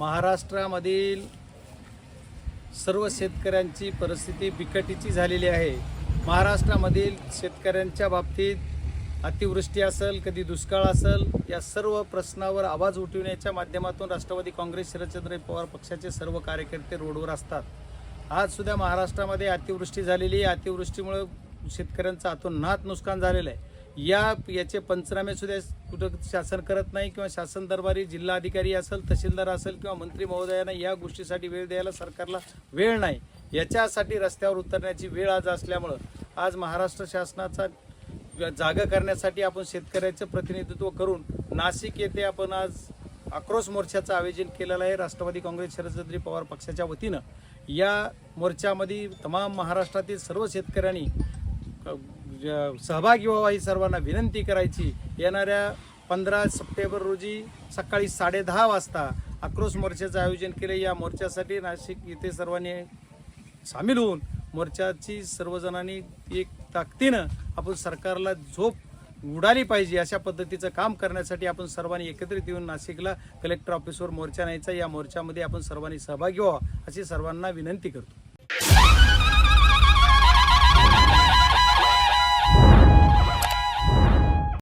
महाराष्ट्रामधील सर्व शेतकऱ्यांची परिस्थिती बिकटीची झालेली आहे. महाराष्ट्रामधील शेतकऱ्यांच्या बाबतीत अतिवृष्टी असेल कधी दुष्काळ असेल या सर्व प्रश्नावर आवाज उठविण्याच्या माध्यमातून राष्ट्रवादी काँग्रेस शरदचंद्र पवार पक्षाचे सर्व कार्यकर्ते रोडवर असतात. आजसुद्धा महाराष्ट्रामध्ये अतिवृष्टी झालेली आहे. अतिवृष्टीमुळे शेतकऱ्यांचं अतोनात नुकसान झालेलं आहे. या याचे पंचनामे सुद्धा कुठं शासन करत नाही किंवा शासन दरबारी जिल्हा अधिकारी असेल तहसीलदार असेल किंवा मंत्री महोदयांना या गोष्टीसाठी वेळ द्यायला सरकारला वेळ नाही. याच्यासाठी रस्त्यावर उतरण्याची वेळ आज असल्यामुळं आज महाराष्ट्र शासनाचा जागा करण्यासाठी आपण शेतकऱ्याचं प्रतिनिधित्व करून नाशिक येथे आपण आज आक्रोश मोर्चाचं आयोजन केलेलं आहे. राष्ट्रवादी काँग्रेस शरदचंद्री पवार पक्षाच्या वतीनं. या मोर्चामध्ये तमाम महाराष्ट्रातील सर्व शेतकऱ्यांनी सहभागी व्हावा ही सर्वांना विनंती करायची. येणाऱ्या पंधरा सप्टेंबर रोजी सकाळी साडेदहा वाजता आक्रोश मोर्चाचं आयोजन केलं. या मोर्चासाठी नाशिक येथे सर्वांनी सामील होऊन मोर्चाची सर्वजणांनी एक ताकदीनं आपण सरकारला झोप उडाली पाहिजे अशा पद्धतीचं काम करण्यासाठी आपण सर्वांनी एकत्रित येऊन नाशिकला कलेक्टर ऑफिसवर मोर्चा न्यायचा. या मोर्चामध्ये आपण सर्वांनी सहभागी व्हावा अशी सर्वांना विनंती करतो.